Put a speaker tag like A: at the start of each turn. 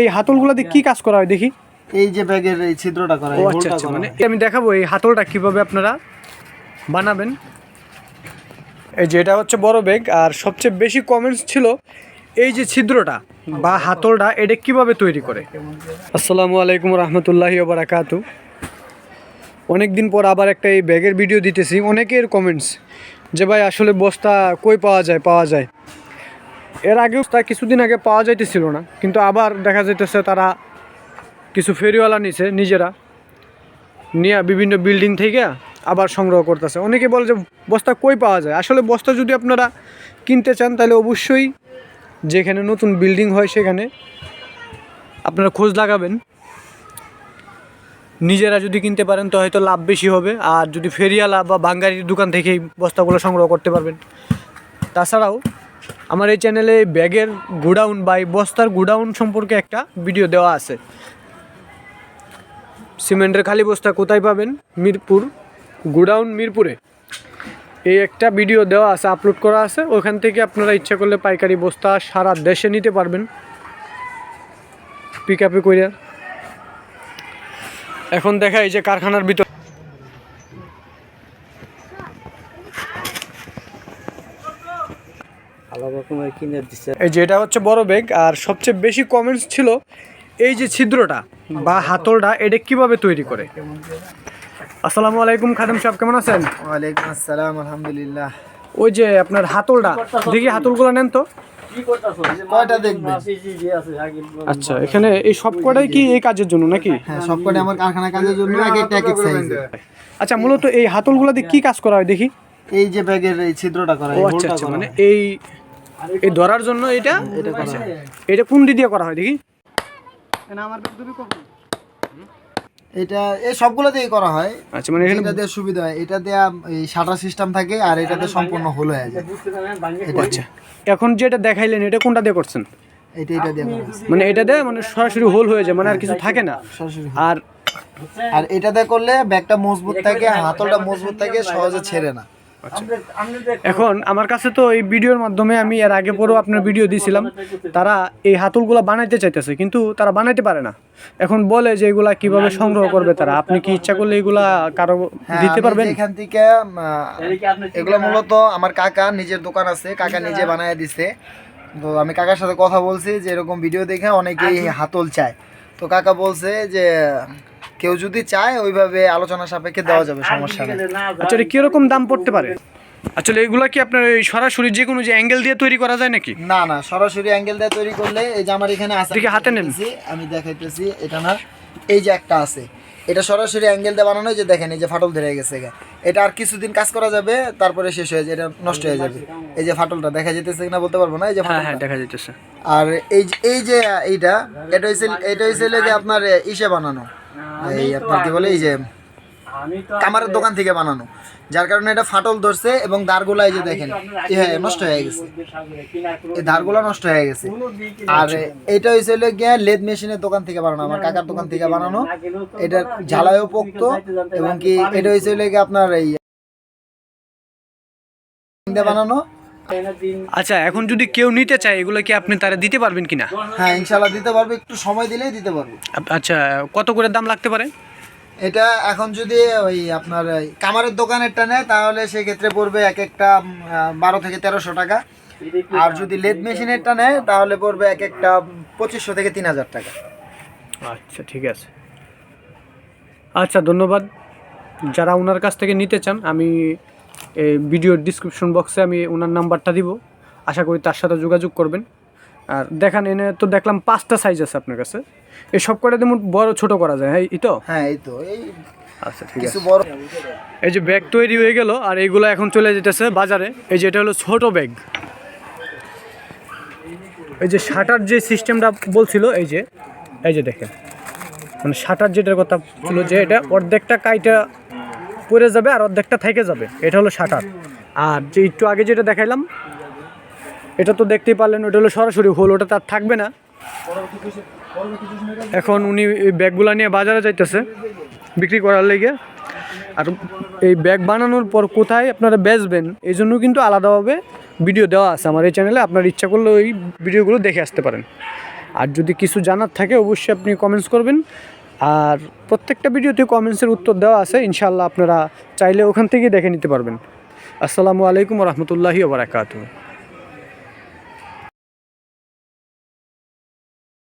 A: এই হাতলগুলো দিয়ে কি কাজ করা হয় দেখি?
B: এই যে ব্যাগের এই ছিদ্রটা করা এই
A: আচ্ছা আচ্ছা মানে আমি দেখাবো এই হাতলটা কীভাবে আপনারা বানাবেন। এই যে এটা হচ্ছে বড় ব্যাগ আর সবচেয়ে বেশি কমেন্টস ছিল এই যে ছিদ্রটা বা হাতলটা এটা কীভাবে তৈরি করে? আসসালামু আলাইকুম রহমতুল্লাহি বারাকাতু। অনেক দিন পর আবার একটা এই ব্যাগের ভিডিও দিতেছি অনেকের কমেন্টস যে ভাই আসলে বস্তা কই পাওয়া যায়? পাওয়া যায়। এর আগেও তা কিছুদিন আগে পাওয়া যাইতেছিল না, কিন্তু আবার দেখা যাইতেছে তারা কিছু ফেরিওয়ালা নিছে, নিজেরা, নিয়ে বিভিন্ন বিল্ডিং থেকে আবার সংগ্রহ করতেছে। অনেকে বলে যে বস্তা কই পাওয়া যায়? আসলে বস্তা যদি আপনারা কিনতে চান, তাহলে অবশ্যই যেখানে নতুন বিল্ডিং হয় সেখানে আপনারা খোঁজ লাগাবেন। নিজেরা যদি কিনতে পারেন, তো হয়তো লাভ বেশি হবে। আর যদি ফেরিয়ালা বা বাঙ্গারির দোকান থেকেই বস্তাগুলো সংগ্রহ করতে পারবেন। তাছাড়াও আমার এই চ্যানেলে ব্যাগের গুডাউন বা বস্তার গুডাউন সম্পর্কে একটা ভিডিও দেওয়া আছে। সিমেন্টের খালি বস্তা কোথায় পাবেন? মিরপুর, গুডাউন মিরপুরে। এই একটা ভিডিও দেওয়া আছে আপলোড করা আছে। ওখান থেকে আপনারা ইচ্ছা করলে পাইকারি বস্তা সারা দেশে নিতে পারবেন। পিক আপে করে এখন দেখা এই যে কারখানার ভিতর
B: রকমের কিনে দিচ্ছে
A: এই যে এটা হচ্ছে বড় ব্যাগ আর সবচেয়ে বেশি কমেন্টস ছিল এই যে ছিদ্রটা বা হাতলটা এটা কীভাবে তৈরি করে? আসসালামু আলাইকুম খাদেম সাহেব কেমন আছেন?
B: ওয়ালাইকুম আসসালাম আলহামদুলিল্লাহ।
A: ওই যে আপনার হাতলটা দেখি হাতলগুলো নেন তো।
B: দেখবেন?
A: আচ্ছা এখানে এই সব কটাই কি এই কাজের জন্য নাকি?
B: হ্যাঁ সবকটা আমার কারখানা কাজের জন্য এক একটা এক এক সাইজ
A: আচ্ছা মূলত এই হাতলগুলো দিয়ে কি কাজ করা হয় দেখি।
B: এই যে ব্যাগের এই ছিদ্রটা করা এই
A: আচ্ছা আচ্ছা মানে এই এই ধরার জন্য এটা
B: এটা করা হয়।
A: এটা কোন দিয়ে করা হয় দেখি।
B: এটা এই সবগুলো দিয়ে করা হয়।
A: আচ্ছা মানে এখানে
B: এটা দিয়ে সুবিধা হয়। এটা দেয়া এই শাটার সিস্টেম থাকে আর এটাতে সম্পূর্ণ হোল হয়ে যায়।
A: আচ্ছা এখন যেটা দেখাইলেন এটা কোনটা দিয়ে করছেন?
B: এটা এটা দিয়ে
A: মানে এটা দিয়ে মানে সরাসরি হোল হয়ে যায় মানে আর কিছু থাকে না।
B: সরাসরি
A: আর
B: আর এটাতে করলে ব্যাগটা মজবুত থাকে হাতলটা মজবুত থাকে সহজে ছেড়ে না।
A: এখন আমার কাছে তো এই ভিডিওর মাধ্যমে আমি এর আগে পরেও আপনার ভিডিও দিয়েছিলাম তারা এই হাতলগুলো বানাইতে চাইতেছে কিন্তু তারা বানাইতে পারে না। এখন বলে যে এগুলা কীভাবে সংগ্রহ করবে তারা? আপনি কি ইচ্ছা করলে এগুলা কারও
B: হ্যাঁ,
A: দিতে পারবেন?
B: এখান থেকে এগুলো মূলত আমার কাকা নিজের দোকান আছে কাকা নিজে বানায় দিছে। তো আমি কাকার সাথে কথা বলছি যে এরকম ভিডিও দেখে অনেকেই হাতল চায়। তো কাকা বলছে যে কেউ যদি চায় ওইভাবে আলোচনা সাপেক্ষে দেওয়া যাবে সমস্যা নেই।
A: আচ্ছা এটা কীরকম দাম পড়তে পারে? আসলে এগুলা কি আপনার এই সরাসরি যে কোনো যে অ্যাঙ্গেল দিয়ে তৈরি করা যায় নাকি?
B: না না সরাসরি অ্যাঙ্গেল দিয়ে তৈরি করলে এই যে আমার এখানে আছে
A: এদিকে হাতে নেন।
B: আমি দেখাইতেছি এটা না এই যে একটা আছে। এটা সরাসরি অ্যাঙ্গেল দিয়ে বানানো এই যে দেখেন এই যে ফাটল ধরে গেছে গা। এটা আর কিছুদিন কাজ করা যাবে তারপরে শেষ হয়ে যায় এটা নষ্ট হয়ে যাবে। এই যে ফাটলটা দেখা যেতেছে কিনা বলতে পারব না এই যে
A: হ্যাঁ হ্যাঁ দেখা যাইতেছে।
B: আর এই যে এই যে এইটা এটা হইছে এটা হইছে যে আপনার ইসে বানানো। এই আপনার কি বলে এই যে কামারের দোকান থেকে বানানো। যার কারণে এটা ফাটল ধরছে এবং দাঁড়গুলা এই যে দেখেন হ্যাঁ নষ্ট হয়ে গেছে। এই ধারগুলো নষ্ট হয়ে গেছে। আর এটা হইছে হলো গিয়া লেদ মেশিনের দোকান থেকে বানানো আমার কাকার দোকান থেকে বানানো। এটা ঝালাইও পোক্ত এবং কি এটা হইছে হলো গিয়া আপনার এই বানানো।
A: আচ্ছা এখন যদি কেউ নিতে চায় এগুলো কি আপনি তারা দিতে পারবেন কিনা?
B: হ্যাঁ ইনশাল্লাহ দিতে পারবে। একটু সময় দিলেই দিতে পারব।
A: আচ্ছা কত করে দাম লাগতে পারে?
B: এটা এখন যদি ওই আপনার ওই কামারের দোকানেরটা নেয় তাহলে সেক্ষেত্রে পড়বে এক একটা বারো থেকে তেরোশো টাকা। আর যদি লেদ মেশিনেরটা নেয় তাহলে পড়বে এক একটা পঁচিশশো থেকে তিন হাজার টাকা।
A: আচ্ছা ঠিক আছে। আচ্ছা ধন্যবাদ। যারা ওনার কাছ থেকে নিতে চান আমি এই ভিডিওর ডিসক্রিপশন বক্সে আমি ওনার নাম্বারটা দিব। আশা করি তার সাথে যোগাযোগ করবেন। আর দেখান এনে তো দেখলাম পাঁচটা সাইজ আছে আপনার কাছে। এই সব কটা তেমন বড় ছোট করা যায় হ্যাঁ এই তো?
B: হ্যাঁ এই তো। এই
A: আচ্ছা ঠিক আছে।
B: বড়
A: এই যে ব্যাগ তৈরি হয়ে গেল আর এইগুলো এখন চলে যেতেছে বাজারে। এই যে এটা হলো ছোট ব্যাগ এই যে শাটার যে সিস্টেমটা বলছিল এই যে এই যে দেখেন। মানে শাটার যেটার কথা ছিল যে এটা অর্ধেকটা কাইটা পড়ে যাবে আর অর্ধেকটা থেকে যাবে। এটা হলো শাটার। আর যে একটু আগে যেটা দেখাইলাম, এটা তো দেখতেই পারলেন, ওটা হলো সরাসরি হোল, ওটা তার থাকবে না। এখন উনি এই ব্যাগগুলো নিয়ে বাজারে যাইতেছে, বিক্রি করার লেগে। আর এই ব্যাগ বানানোর পর কোথায় আপনারা বেচবেন, এই জন্য কিন্তু আলাদাভাবে ভিডিও দেওয়া আছে আমার এই চ্যানেলে। আপনার ইচ্ছা করলে ওই ভিডিওগুলো দেখে আসতে পারেন। আর যদি কিছু জানার থাকে, অবশ্যই আপনি কমেন্টস করবেন। আর প্রত্যেকটা ভিডিওতে কমেন্টসের উত্তর দেওয়া আছে ইনশাল্লাহ আপনারা চাইলে ওখান থেকেই দেখে নিতে পারবেন। আসসালামু আলাইকুম রহমতুল্লাহি ওবরাকাতু